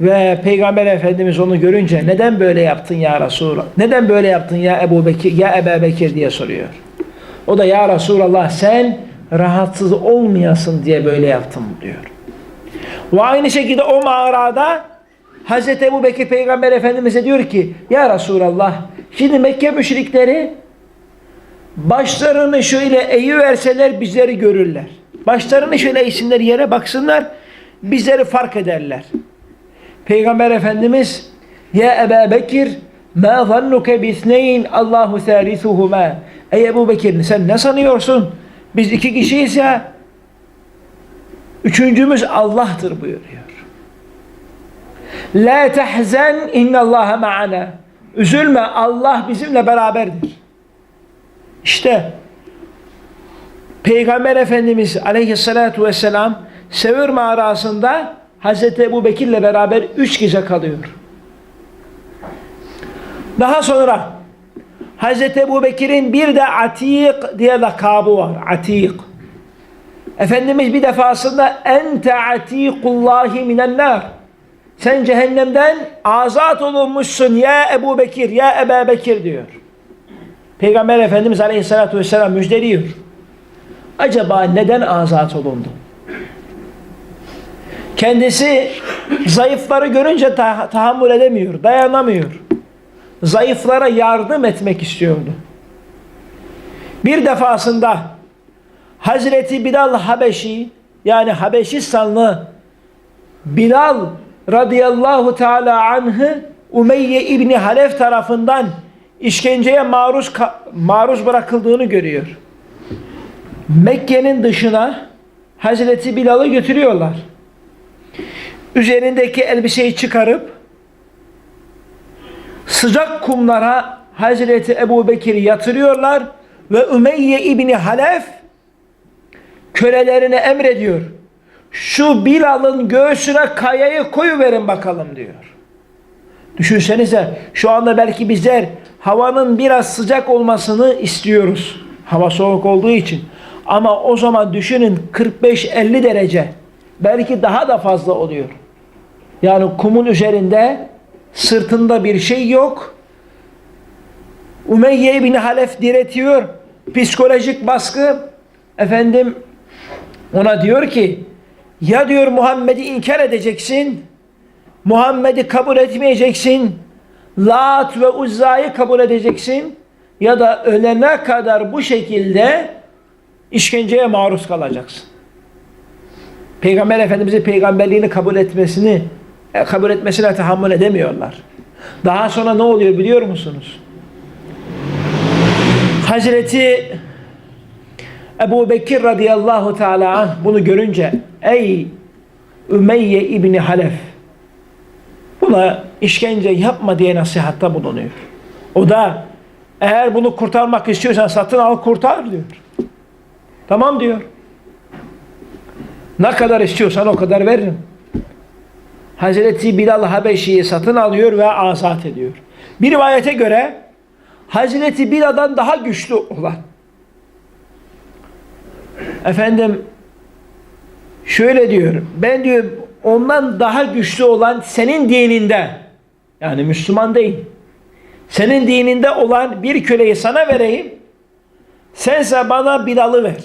Ve Peygamber Efendimiz onu görünce neden böyle yaptın ya Resulallah? Neden böyle yaptın ya Ebu Bekir, ya Ebu Bekir diye soruyor. O da ya Resulallah sen rahatsız olmayasın diye böyle yaptım diyor. Ve aynı şekilde o mağarada Hazreti Ebu Bekir Peygamber Efendimiz'e diyor ki Ya Resulallah şimdi Mekke müşrikleri başlarını şöyle eğiverseler bizleri görürler. Başlarını şöyle eğsinler yere baksınlar bizleri fark ederler. Peygamber Efendimiz Ya Ebu Bekir ma zannuke bisneyn Allahu thalithuhuma Ey Ebu Bekir sen ne sanıyorsun? Biz iki kişiyiz ya Üçüncümüz Allah'tır buyuruyor. La tehzen innallaha ma'ana. Üzülme Allah bizimle beraberdir. İşte Peygamber Efendimiz aleyhissalatu vesselam Sevir mağarasında Hazreti Ebu Bekir'le beraber üç gece kalıyor. Daha sonra Hazreti Ebu Bekir'in bir de Atik diye lakabı var. Atik. Efendimiz bir defasında ente atikullahi minen nar. Sen cehennemden azat olunmuşsun ya Ebu Bekir, ya Ebu Bekir diyor. Peygamber Efendimiz Aleyhisselatü Vesselam müjdeliyor. Acaba neden azat olundu? Kendisi zayıfları görünce ta- tahammül edemiyor, dayanamıyor. Zayıflara yardım etmek istiyordu. Bir defasında Hazreti Bilal Habeşi yani Habeşistanlı Bilal radıyallahu teala anh'ı Umeyye İbni Halef tarafından işkenceye maruz maruz bırakıldığını görüyor. Mekke'nin dışına Hazreti Bilal'ı götürüyorlar. Üzerindeki elbiseyi çıkarıp sıcak kumlara Hazreti Ebu Bekir'i yatırıyorlar ve Ümeyye İbni Halef kölelerine emrediyor. Şu Bilal'ın göğsüne kayayı koyuverin bakalım diyor. Düşünsenize şu anda belki bizler havanın biraz sıcak olmasını istiyoruz. Hava soğuk olduğu için. Ama o zaman düşünün 45-50 derece. Belki daha da fazla oluyor. Yani kumun üzerinde sırtında bir şey yok. Umeyye bin Halef diretiyor. Psikolojik baskı. Efendim ona diyor ki ya diyor Muhammed'i inkar edeceksin. Muhammed'i kabul etmeyeceksin. Lat ve Uzza'yı kabul edeceksin. Ya da ölene kadar bu şekilde işkenceye maruz kalacaksın. Peygamber Efendimiz'in peygamberliğini kabul etmesini kabul etmesine tahammül edemiyorlar. Daha sonra ne oluyor biliyor musunuz? Hazreti Ebu Bekir radıyallahu teala anh bunu görünce ey Ümeyye İbni Halef buna işkence yapma diye nasihatta bulunuyor. O da eğer bunu kurtarmak istiyorsan satın al kurtar diyor. Tamam diyor. Ne kadar istiyorsan o kadar veririm. Hazreti Bilal Habeşi'yi satın alıyor ve azat ediyor. Bir rivayete göre Hazreti Bilal'dan daha güçlü olan efendim şöyle diyor ben diyor ondan daha güçlü olan senin dininde yani Müslüman değil senin dininde olan bir köleyi sana vereyim sense bana Bilal'ı ver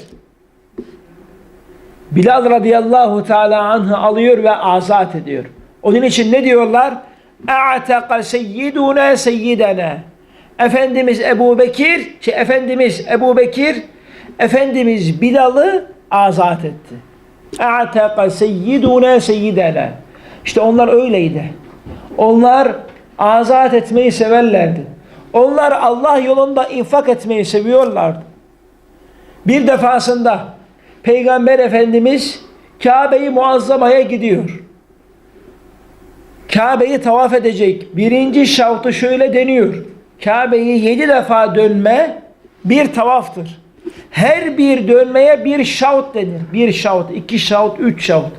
Bilal radıyallahu teala anh'ı alıyor ve azat ediyor. Onun için ne diyorlar? A'taka seyyiduna seyyidena. Efendimiz Ebu Bekir, şey, Efendimiz Ebu Bekir, Efendimiz Bilal'ı azat etti. A'taka seyyiduna seyyidena. İşte onlar öyleydi. Onlar azat etmeyi severlerdi. Onlar Allah yolunda infak etmeyi seviyorlardı. Bir defasında Peygamber Efendimiz Kabe'yi muazzamaya gidiyor. Kabe'yi tavaf edecek. Birinci şavtı şöyle deniyor. Kabe'yi yedi defa dönme bir tavaftır. Her bir dönmeye bir şavt denir. Bir şavt, iki şavt, üç şavt.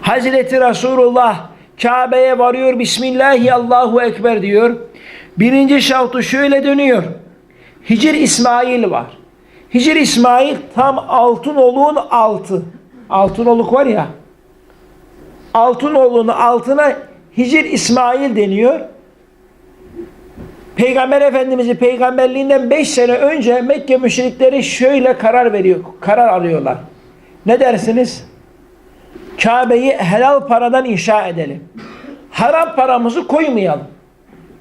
Hazreti Resulullah Kabe'ye varıyor. Bismillahi Allahu Ekber diyor. Birinci şavtı şöyle dönüyor. Hicr İsmail var. Hicr İsmail tam Altınoluk'un altı. Altınoluk var ya. Altınoluk'un altına Hicr İsmail deniyor. Peygamber Efendimiz'i peygamberliğinden 5 sene önce Mekke müşrikleri şöyle karar veriyor, karar alıyorlar. Ne dersiniz? Kabe'yi helal paradan inşa edelim. Haram paramızı koymayalım.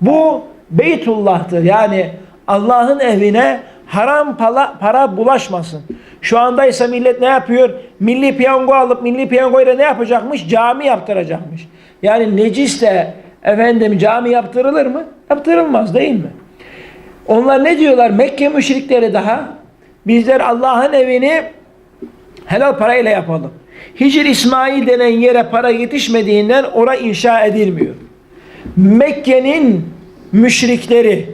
Bu Beytullah'tır. Yani Allah'ın evine haram para, para bulaşmasın. Şu andaysa millet ne yapıyor? Milli piyango alıp milli piyangoyla ne yapacakmış? Cami yaptıracakmış. Yani necis de efendim cami yaptırılır mı? Yaptırılmaz değil mi? Onlar ne diyorlar? Mekke müşrikleri daha bizler Allah'ın evini helal parayla yapalım. Hicr İsmail denen yere para yetişmediğinden ora inşa edilmiyor. Mekke'nin müşrikleri,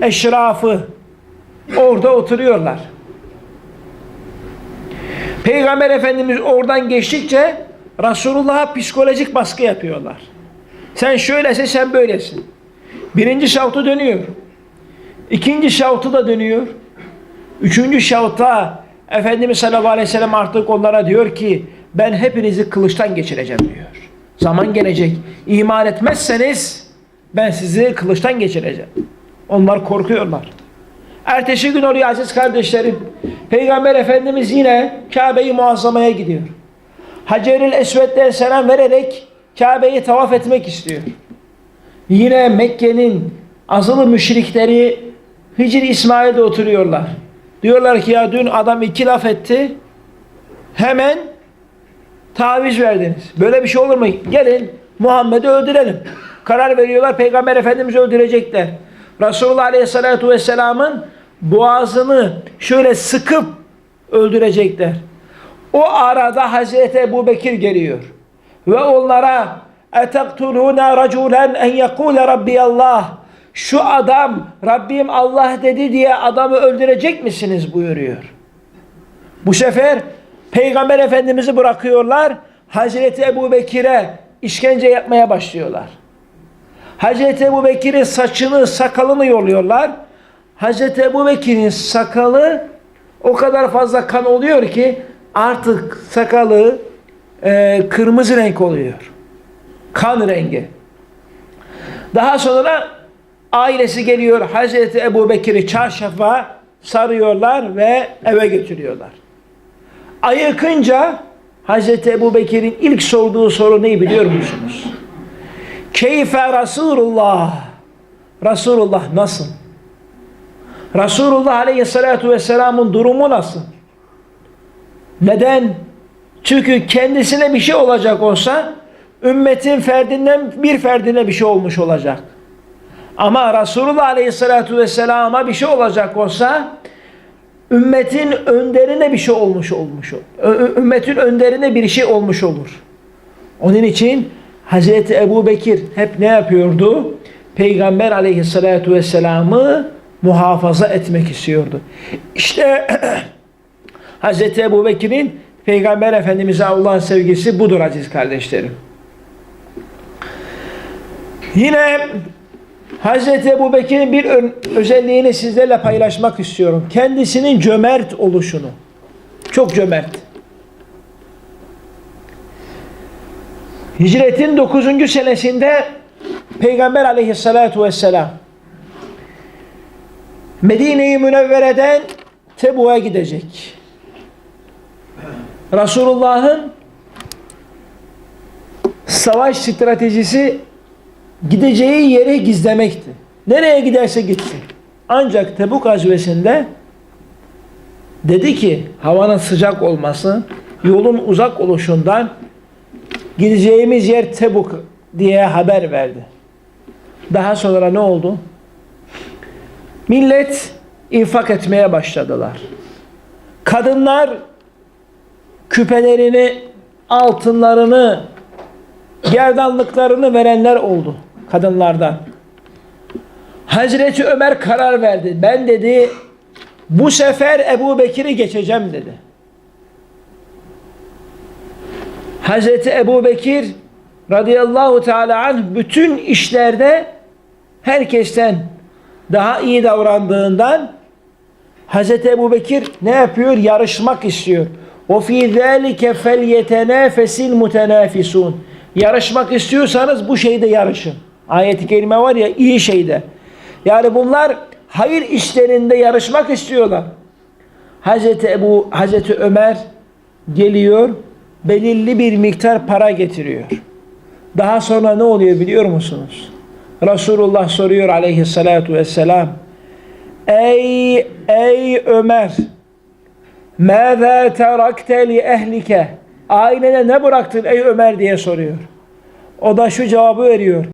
eşrafı orada oturuyorlar. Peygamber Efendimiz oradan geçtikçe Resulullah'a psikolojik baskı yapıyorlar. Sen şöylesin, sen böylesin. Birinci şavtu dönüyor. İkinci şavtu da dönüyor. Üçüncü şavta Efendimiz sallallahu aleyhi ve sellem artık onlara diyor ki ben hepinizi kılıçtan geçireceğim diyor. Zaman gelecek. İman etmezseniz ben sizi kılıçtan geçireceğim. Onlar korkuyorlar. Ertesi gün oluyor aziz kardeşlerim. Peygamber Efendimiz yine Kabe'yi muazzamaya gidiyor. Haceril Esved'den selam vererek Kabe'yi tavaf etmek istiyor. Yine Mekke'nin azılı müşrikleri Hicr İsmail'de oturuyorlar. Diyorlar ki ya dün adam iki laf etti. Hemen taviz verdiniz. Böyle bir şey olur mu? Gelin Muhammed'i öldürelim. Karar veriyorlar Peygamber Efendimiz'i öldürecekler. Resulullah Aleyhisselatü Vesselam'ın boğazını şöyle sıkıp öldürecekler. O arada Hazreti Ebu Bekir geliyor. Ve onlara اَتَقْتُلُونَ رَجُولًا اَنْ يَقُولَ رَبِّيَ اللّٰهِ Şu adam Rabbim Allah dedi diye adamı öldürecek misiniz buyuruyor. Bu sefer Peygamber Efendimiz'i bırakıyorlar. Hazreti Ebu Bekir'e işkence yapmaya başlıyorlar. Hazreti Ebu Bekir'in saçını, sakalını yoluyorlar. Hazreti Ebu Bekir'in sakalı o kadar fazla kan oluyor ki artık sakalı e, kırmızı renk oluyor. Kan rengi. Daha sonra ailesi geliyor Hazreti Ebu Bekir'i çarşafa sarıyorlar ve eve götürüyorlar. Ayıkınca Hazreti Ebu Bekir'in ilk sorduğu soru neyi biliyor musunuz? Keyfe Resulullah Resulullah nasıl? Resulullah Aleyhisselatü Vesselam'ın durumu nasıl? Neden? Çünkü kendisine bir şey olacak olsa ümmetin ferdinden bir ferdine bir şey olmuş olacak. Ama Resulullah Aleyhisselatü Vesselam'a bir şey olacak olsa ümmetin önderine bir şey olmuş olmuş. Ümmetin önderine bir şey olmuş olur. Onun için Hazreti Ebu Bekir hep ne yapıyordu? Peygamber Aleyhisselatü Vesselam'ı muhafaza etmek istiyordu. İşte Hazreti Ebu Bekir'in Peygamber Efendimiz'e Allah'ın sevgisi budur aziz kardeşlerim. Yine Hazreti Ebu Bekir'in bir özelliğini sizlerle paylaşmak istiyorum. Kendisinin cömert oluşunu. Çok cömert. Hicretin 9. senesinde Peygamber aleyhissalatu vesselam Medine-i Münevvere'den Tebu'ya gidecek. Resulullah'ın savaş stratejisi gideceği yeri gizlemekti. Nereye giderse gitsin. Ancak Tebuk gazvesinde dedi ki havanın sıcak olması, yolun uzak oluşundan gideceğimiz yer Tebuk diye haber verdi. Daha sonra ne oldu? Millet infak etmeye başladılar. Kadınlar küpelerini, altınlarını, gerdanlıklarını verenler oldu kadınlardan. Hazreti Ömer karar verdi. Ben dedi bu sefer Ebu Bekir'i geçeceğim dedi. Hazreti Ebu Bekir radıyallahu teala anh bütün işlerde herkesten daha iyi davrandığından Hazreti Ebu Bekir ne yapıyor? Yarışmak istiyor. Fi zalike felyetenafesil mutenafisun. Yarışmak istiyorsanız bu şeyde yarışın. Ayet-i kerime var ya iyi şeyde. Yani bunlar hayır işlerinde yarışmak istiyorlar. Hazreti Ebu, Hazreti Ömer geliyor, belirli bir miktar para getiriyor. Daha sonra ne oluyor biliyor musunuz? Resulullah soruyor aleyhissalatu vesselam. Ey, ey Ömer, ماذا terakte li ehlike? Ailene ne bıraktın ey Ömer diye soruyor. O da şu cevabı veriyor.